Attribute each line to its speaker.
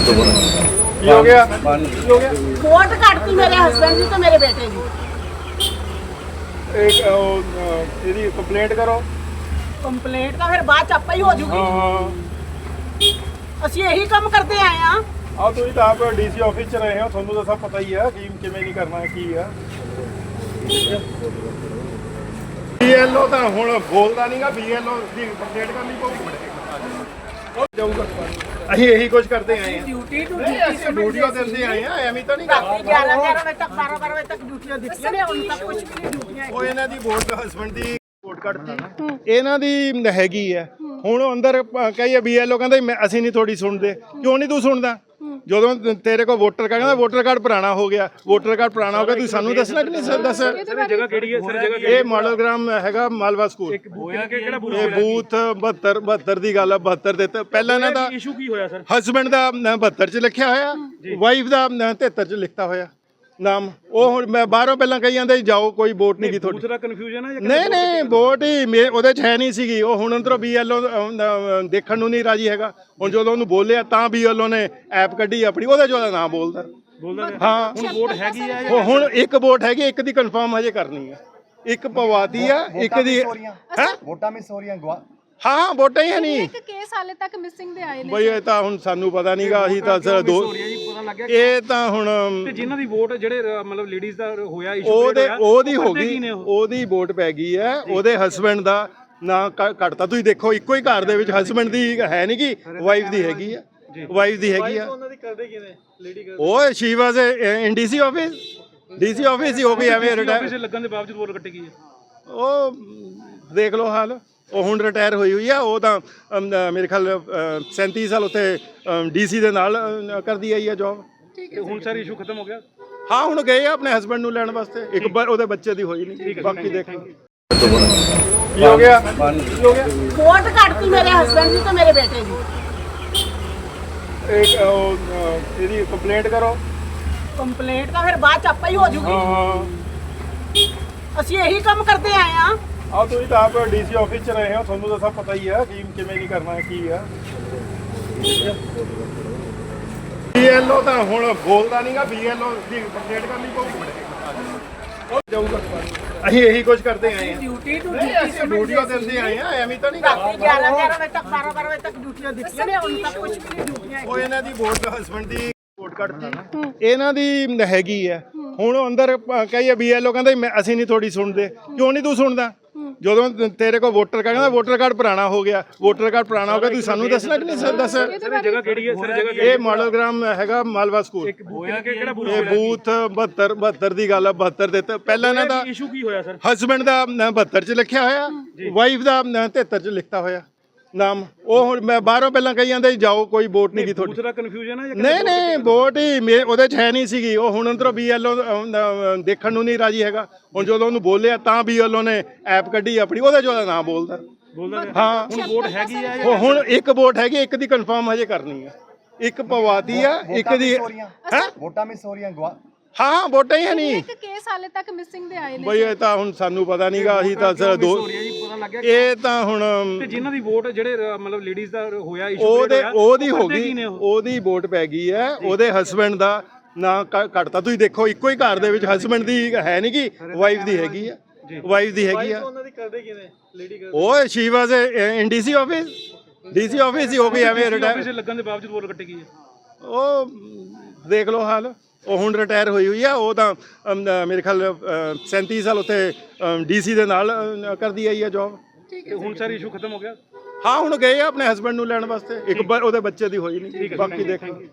Speaker 1: ਕੀ ਹੋ ਗਿਆ? ਕੀ ਹੋ ਗਿਆ?
Speaker 2: ਵੋਟ ਕੱਟਤੀ ਮੇਰੇ ਹਸਬੰਡ ਦੀ ਤੇ ਮੇਰੇ ਬੇਟੇ ਦੀ।
Speaker 1: ਇੱਕ ਉਹ, ਅਹ, ਇਹਦੀ ਕੰਪਲੇਂਟ ਕਰੋ।
Speaker 2: ਕੰਪਲੇਂਟ ਤਾਂ ਫਿਰ ਬਾਅਦ ਚ ਆਪੇ ਹੀ ਹੋ
Speaker 1: ਹਾਂ
Speaker 2: ਜੂਗੀ।
Speaker 1: ਹਾਂ
Speaker 2: ਅਸੀਂ ਇਹੀ ਕੰਮ ਕਰਦੇ ਆਏ ਆ
Speaker 1: ਆ ਤੁਸੀਂ ਤਾਂ ਆਪ ਡੀਸੀ ਆਫਿਸ ਚ ਰਹੇ ਹੋ ਤੁਹਾਨੂੰ ਤਾਂ ਸਭ ਪਤਾ ਹੀ ਹੈ ਕਿ ਕਿਵੇਂ ਨਹੀਂ ਕਰਨਾ ਕੀ ਹੈ ਬੀਐਲਓ ਤਾਂ ਹੁਣ ਬੋਲਦਾ ਨਹੀਂਗਾ ਬੀਐਲਓ ਦੀ ਕੰਪਲੇਂਟ ਕਰਨੀ ਪਊਗੀ। ਜਾਊਗਾ। ਅਸੀਂ ਇਹੀ ਕੁਝ ਕਰਦੇ ਆਏ ਹਾਂ।
Speaker 2: ਡਿਊਟੀ ਟੂ
Speaker 1: ਨਹੀਂ ਅਸੀਂ ਡਿਊਟੀਆਂ ਦਿੰਦੇ ਆਏ ਆ ਐਵੇਂ ਤਾਂ ਨਹੀਂ
Speaker 2: ਰਾਤੀ
Speaker 1: ਕਰਦੇ।
Speaker 2: 11 11 ਵਜੇ ਤੱਕ 12 12 ਵਜੇ ਤੱਕ ਡਿਊਟੀਆਂ ਦਿੱਤੀਆਂ ਨੇ ਹੁਣ ਤੱਕ ਕੁਝ ਵੀ ਨਹੀਂ ਡਿਊਟੀਆਂ
Speaker 1: ਉਹ ਇਹਨਾਂ ਦੀ ਵੋਟ ਹਸਬੰਡ ਦੀ ਵੋਟ ਕੱਢਤੀ। ਇਹਨਾਂ ਦੀ ਹੈਗੀ ਹੈ। ਹੁਣ ਉਹ ਅੰਦਰ ਕਹੀਏ ਬੀਐਲਓ ਕਹਿੰਦਾ ਅਸੀਂ ਨਹੀਂ ਤੁਹਾਡੀ ਸੁਣਦੇ। ਕਿਉਂ ਨਹੀਂ ਤੂੰ ਸੁਣਦਾ? ਜਦੋਂ ਤੇਰੇ ਕੋਲ ਵੋਟਰ ਕਾਰਡ ਕਹਿੰਦਾ ਵੋਟਰ ਕਾਰਡ ਪੁਰਾਣਾ ਹੋ ਗਿਆ ਵੋਟਰ ਕਾਰਡ ਪੁਰਾਣਾ ਹੋ ਗਿਆ ਤੁਸੀਂ ਸਾਨੂੰ ਦੱਸਣਾ ਕਿ ਨਹੀਂ ਸਰ ਦੱਸ।
Speaker 3: ਜਗ੍ਹਾ ਕਿਹੜੀ ਹੈ ਸਰ ਜਗ੍ਹਾ
Speaker 1: ਇਹ ਮਾਡਲ ਗ੍ਰਾਮ ਹੈਗਾ ਮਾਲਵਾ ਸਕੂਲ।
Speaker 3: ਹੋਇਆ ਕਿ ਕਿਹੜਾ ਬੂਥ
Speaker 1: ਇਹ ਬੂਥ 72 72 ਦੀ ਗੱਲ ਆ 72 ਦੇ ਤੇ ਪਹਿਲਾਂ ਇਹਨਾਂ ਦਾ
Speaker 3: ਇਸ਼ੂ ਕੀ ਹੋਇਆ ਸਰ?
Speaker 1: ਹਸਬੰਡ ਦਾ ਅ, 72 ਚ ਲਿਖਿਆ ਹੋਇਆ ਵਾਈਫ ਦਾ ਅ, 73 ਚ ਲਿਖਤਾ ਹੋਇਆ। ਨਾਮ ਉਹ ਹੁਣ ਮੈਂ ਬਾਹਰੋਂ ਪਹਿਲਾਂ ਕਹੀ ਜਾਂਦੇ ਸੀ, ਜਾਓ ਕੋਈ ਵੋਟ ਨਹੀਂ ਗੀ ਤੁਹਾਡੀ।
Speaker 3: ਦੂਸਰਾ ਕਨਫਿਊਜ਼ਨ ਹੈ ਜਾਂ
Speaker 1: ਨਹੀਂ ਨਹੀਂ ਵੋਟ ਹੀ ਮੇ- ਉਹਦੇ ਚ ਹੈ ਨਹੀਂ ਸੀਗੀ। ਉਹ ਹੁਣ ਅੰਦਰੋਂ ਬੀਐਲਓ ਦੇਖਣ ਨੂੰ ਨਹੀਂ ਰਾਜੀ ਹੈਗਾ। ਹੁਣ ਜਦੋਂ ਉਹਨੂੰ ਬੋਲਿਆ ਤਾਂ ਬੀਐਲਓ ਨੇ ਐਪ ਕੱਢੀ ਆਪਣੀ ਉਹਦੇ ਚ ਉਹਦਾ ਨਾਮ ਬੋਲਦਾ।
Speaker 3: ਬੋਲਦਾ ਰਿਹਾ।
Speaker 1: ਹਾਂ।
Speaker 3: ਹੁਣ ਵੋਟ ਹੈਗੀ ਹੈ
Speaker 1: ਉਹ ਹੁਣ ਇੱਕ ਵੋਟ ਹੈਗੀ ਇੱਕ ਦੀ ਕਨਫਰਮ ਹਜੇ ਕਰਨੀ ਹੈ ਇੱਕ ਪਵਾਤੀ ਆ ਇੱਕ ਦੀ ਹੈ
Speaker 4: ਵੋਟਾਂ ਮਿਸ ਹੋ ਰਹੀਆਂ ਗਵਾ
Speaker 1: ਹਾਂ ਹਾਂ ਵੋਟਾਂ ਹੀ ਹੈ ਨਹੀਂ।
Speaker 5: ਇੱਕ ਕੇਸ ਹਾਲੇ ਤੱਕ ਮਿਸਿੰਗ ਦੇ ਆਏ ਨੇ
Speaker 1: ਬਈ ਇਹ ਤਾਂ ਹੁਣ ਸਾਨੂੰ ਪਤਾ ਨਹੀਂਗਾ ਅਸੀਂ ਤਾਂ ਸਿਰ ਦੋ
Speaker 3: ਪਤਾ ਲੱਗ ਗਿਆ
Speaker 1: ਇਹ ਤਾਂ ਹੁਣ
Speaker 3: ਤੇ ਜਿਨ੍ਹਾਂ ਦੀ ਵੋਟ ਜਿਹੜੇ ਅ, ਮਤਲਬ ਲੇਡੀਜ਼ ਦਾ ਹੋਇਆ ਇਸ਼ੂ
Speaker 1: ਉਹਦੇ ਉਹਦੀ ਹੋ ਗਈ ਉਹਦੀ ਵੋਟ ਪੈ ਗਈ ਹੈ ਉਹਦੇ ਹਸਬੰਡ ਦਾ ਨਾਂ ਕੱਟਤਾ ਤੁਸੀਂ ਦੇਖੋ ਇੱਕੋ ਹੀ ਘਰ ਦੇ ਵਿੱਚ ਹਸਬੰਡ ਦੀ ਹੈ ਨਹੀਂ ਕਿ ਵਾਈਫ ਦੀ ਹੈਗੀ ਆ ਵਾਈਫ ਦੀ ਹੈਗੀ ਆ।
Speaker 3: ਉਹਨਾਂ ਦੀ ਕਰਦੇ ਕਿਵੇਂ ਲੇਡੀ
Speaker 1: ਉਹ she was in DC office DC office ਹੀ ਹੋ ਗਈ ਐਵੇਂ ਰਿਟਾਇਰ
Speaker 3: ਲੱਗਣ ਦੇ ਬਾਵਜੂਦ ਵੋਟ ਕੱਟੀ ਗਈ ਹੈ।
Speaker 1: ਉਹ ਦੇਖ ਲਓ ਹਾਲ। ਉਹ ਹੁਣ ਰਿਟਾਇਰ ਹੋਈ ਹੋਈ ਆ ਉਹ ਤਾਂ ਅਮ, ਅ, ਮੇਰੇ ਖਿਆਲ ਅ, 37 ਸਾਲ ਉੱਥੇ ਡੀਸੀ ਦੇ ਨਾਲ ਅ, ਕਰਦੀ ਆਈ ਆ ਜੌਬ
Speaker 3: ਤੇ ਹੁਣ ਸਰ ਇਸ਼ੂ ਖਤਮ ਹੋ ਗਿਆ?
Speaker 1: ਹਾਂ ਹੁਣ ਗਏ ਆ ਆਪਣੇ ਹਸਬੰਡ ਨੂੰ ਲੈਣ ਵਾਸਤੇ। ਇੱਕ ਵਾਰ ਉਹਦੇ ਬੱਚੇ ਦੀ ਹੋਈ ਨਹੀਂ ਬਾਕੀ ਦੇਖਾਂਗੇ ਕੀ ਹੋ ਗਿਆ? ਕੀ ਹੋ ਗਿਆ?
Speaker 2: ਵੋਟ ਕੱਟਤੀ ਮੇਰੇ ਹਸਬੰਡ ਦੀ ਤੇ ਮੇਰੇ ਬੇਟੇ ਦੀ।
Speaker 1: ਇੱਕ ਉਹ, ਅ, ਇਹਦੀ ਕੰਪਲੇਂਟ ਕਰੋ।
Speaker 2: ਕੰਪਲੇਂਟ ਤਾਂ ਫਿਰ ਬਾਅਦ ਚ ਆਪੇ ਹੀ ਹੋ ਜੂਗੀ।
Speaker 1: ਹਾਂ।
Speaker 2: ਅਸੀਂ ਇਹੀ ਕੰਮ ਕਰਦੇ ਆਏ ਆ।
Speaker 1: ਆ ਤੁਸੀਂ ਤਾਂ ਆਪ ਡੀਸੀ ਆਫਿਸ ਚ ਰਹੇ ਹੋ ਤੁਹਾਨੂੰ ਤਾਂ ਸਭ ਪਤਾ ਹੀ ਹੈ ਕਿ ਕਿਵੇਂ ਨਹੀਂ ਕਰਨਾ ਕੀ ਹੈ ਬੀਐਲਓ ਤਾਂ ਹੁਣ ਬੋਲਦਾ ਨਹੀਂਗਾ ਬੀਐਲਓ ਦੀ ਕੰਪਲੇਂਟ ਕਰਨੀ ਪਊਗੀ ਉਹ ਜਾਊਗਾ। ਅਸੀਂ ਇਹੀ ਕੁਝ ਕਰਦੇ ਆਏ ਹਾਂ।
Speaker 2: ਡਿਊਟੀ ਟੂ
Speaker 1: ਅਸੀਂ ਡਿਊਟੀਆਂ ਦਿੰਦੇ ਆਏ ਆ ਐਵੇਂ ਤਾਂ ਨਹੀਂ
Speaker 2: ਰਾਤੀ
Speaker 1: ਕਰਦੇ
Speaker 2: 11 11 ਵਜੇ ਤੱਕ 12 12 ਵਜੇ ਤੱਕ ਡਿਊਟੀਆਂ ਦਿੱਤੀਆਂ ਨੇ ਹੁਣ ਤੱਕ ਕੁਝ ਵੀ ਨਹੀਂ ਡਿਊਟੀਆਂ
Speaker 1: ਉਹ ਇਹਨਾਂ ਦੀ ਵੋਟ ਹਸਬੰਡ ਦੀ ਵੋਟ ਕੱਢਤੀ। ਇਹਨਾਂ ਦੀ ਹੈਗੀ ਹੈ ਹੁਣ ਉਹ ਅੰਦਰ ਕਹੀਏ ਬੀਐਲਓ ਕਹਿੰਦਾ ਅਸੀਂ ਨਹੀਂ ਤੁਹਾਡੀ ਸੁਣਦੇ। ਕਿਉਂ ਨਹੀਂ ਤੂੰ ਸੁਣਦਾ? ਜਦੋਂ ਤੇਰੇ ਕੋਲ ਵੋਟਰ ਕਾਰਡ ਕਹਿੰਦਾ ਵੋਟਰ ਕਾਰਡ ਪੁਰਾਣਾ ਹੋ ਗਿਆ। ਵੋਟਰ ਕਾਰਡ ਪੁਰਾਣਾ ਹੋ ਗਿਆ ਤੁਸੀਂ ਸਾਨੂੰ ਦੱਸਣਾ ਕਿ ਨਹੀਂ ਸਰ ਦੱਸ
Speaker 3: ਸਰ ਜਗ੍ਹਾ ਕਿਹੜੀ ਹੈ? ਸਰ ਜਗ੍ਹਾ
Speaker 1: ਇਹ ਮਾਡਲ ਗ੍ਰਾਮ ਹੈਗਾ ਮਾਲਵਾ ਸਕੂਲ।
Speaker 3: ਹੋਇਆ ਕਿ? ਕਿਹੜਾ ਬੂਥ
Speaker 1: ਇਹ ਬੂਥ 72 72 ਦੀ ਗੱਲ ਆ 72 ਦੇ ਤੇ ਪਹਿਲਾਂ ਇਹਨਾਂ ਦਾ
Speaker 3: ਇਸ਼ੂ ਕੀ ਹੋਇਆ ਸਰ
Speaker 1: ਹਸਬੰਡ ਦਾ ਅ, 72 ਚ ਲਿਖਿਆ ਹੋਇਆ ਵਾਈਫ ਦਾ ਅ, 73 ਚ ਲਿਖਤਾ ਹੋਇਆ। ਨਾਮ ਉਹ ਹੁਣ ਮੈਂ ਬਾਹਰੋਂ ਪਹਿਲਾਂ ਕਹੀ ਜਾਂਦੇ ਸੀ, ਜਾਓ ਕੋਈ ਵੋਟ ਨਹੀਂ ਗੀ ਤੁਹਾਡੀ।
Speaker 3: ਦੂਸਰਾ ਕਨਫਿਊਜ਼ਨ ਹੈ ਜਾਂ
Speaker 1: ਨਹੀਂ ਨਹੀਂ ਵੋਟ ਹੀ ਮੇ- ਉਹਦੇ ਚ ਹੈ ਨਹੀਂ ਸੀਗੀ। ਉਹ ਹੁਣ ਅੰਦਰੋਂ ਬੀਐਲਓ ਦੇਖਣ ਨੂੰ ਨਹੀਂ ਰਾਜੀ ਹੈਗਾ। ਹੁਣ ਜਦੋਂ ਉਹਨੂੰ ਬੋਲਿਆ ਤਾਂ ਬੀਐਲਓ ਨੇ ਐਪ ਕੱਢੀ ਆਪਣੀ ਉਹਦੇ ਚ ਉਹਦਾ ਨਾਮ ਬੋਲਦਾ।
Speaker 3: ਬੋਲਦਾ ਰਿਹਾ।
Speaker 1: ਹਾਂ।
Speaker 3: ਹੁਣ ਵੋਟ ਹੈਗੀ ਹੈ
Speaker 1: ਉਹ ਹੁਣ ਇੱਕ ਵੋਟ ਹੈਗੀ ਇੱਕ ਦੀ ਕਨਫਰਮ ਹਜੇ ਕਰਨੀ ਹੈ ਇੱਕ ਪਵਾਤੀ ਆ ਇੱਕ ਦੀ ਹੈ
Speaker 4: ਵੋਟਾਂ ਮਿਸ ਹੋ ਰਹੀਆਂ ਗਵਾ
Speaker 1: ਹਾਂ ਹਾਂ ਵੋਟਾਂ ਹੀ ਹੈ ਨਹੀਂ।
Speaker 5: ਇੱਕ ਕੇਸ ਹਾਲੇ ਤੱਕ ਮਿਸਿੰਗ ਦੇ ਆਏ ਨੇ
Speaker 1: ਬਈ ਇਹ ਤਾਂ ਹੁਣ ਸਾਨੂੰ ਪਤਾ ਨਹੀਂਗਾ ਅਸੀਂ ਤਾਂ ਸਿਰ ਦੋ
Speaker 3: ਪਤਾ ਲੱਗ ਗਿਆ
Speaker 1: ਇਹ ਤਾਂ ਹੁਣ
Speaker 3: ਤੇ ਜਿਨ੍ਹਾਂ ਦੀ ਵੋਟ ਜਿਹੜੇ ਮਤਲਬ ਲੇਡੀਜ਼ ਦਾ ਹੋਇਆ ਇਸ਼ੂ
Speaker 1: ਉਹਦੇ ਉਹਦੀ ਹੋ ਗਈ ਉਹਦੀ ਵੋਟ ਪੈ ਗਈ ਹੈ ਉਹਦੇ ਹਸਬੰਡ ਦਾ ਨਾਂ ਕੱਟਤਾ ਤੁਸੀਂ ਦੇਖੋ ਇੱਕੋ ਹੀ ਘਰ ਦੇ ਵਿੱਚ ਹਸਬੰਡ ਦੀ ਹੈ ਨਹੀਂ ਕਿ ਵਾਈਫ ਦੀ ਹੈਗੀ ਆ। ਵਾਈਫ ਦੀ ਹੈਗੀ ਆ।
Speaker 3: ਉਹਨਾਂ ਦੀ ਕਰਦੇ ਕਿਵੇਂ? ਲੇਡੀ
Speaker 1: ਉਹ she was in DC office DC office ਹੀ ਹੋ ਗਈ ਐਵੇਂ ਰਿਟਾਇਰ
Speaker 3: ਆਫਿਸ ਲੱਗਣ ਦੇ ਬਾਵਜੂਦ ਵੋਟ ਕੱਟੀ ਗਈ ਹੈ।
Speaker 1: ਉਹ ਦੇਖ ਲਓ ਹਾਲ। ਉਹ ਹੁਣ ਰਿਟਾਇਰ ਹੋਈ ਹੋਈ ਆ ਉਹ ਤਾਂ ਮੇਰੇ ਖਿਆਲ ਅ, 37 ਸਾਲ ਉੱਥੇ ਡੀਸੀ ਦੇ ਨਾਲ ਕਰਦੀ ਆਈ ਆ ਜੌਬ
Speaker 3: ਤੇ ਹੁਣ ਸਰ ਇਸ਼ੂ ਖਤਮ ਹੋ ਗਿਆ?
Speaker 1: ਹਾਂ ਹੁਣ ਗਏ ਆ ਆਪਣੇ ਹਸਬੰਡ ਨੂੰ ਲੈਣ ਵਾਸਤੇ। ਇੱਕ ਵਾਰ ਉਹਦੇ ਬੱਚੇ ਦੀ ਹੋਈ ਨਹੀਂ। ਬਾਕੀ ਦੇਖਾਂਗੇ।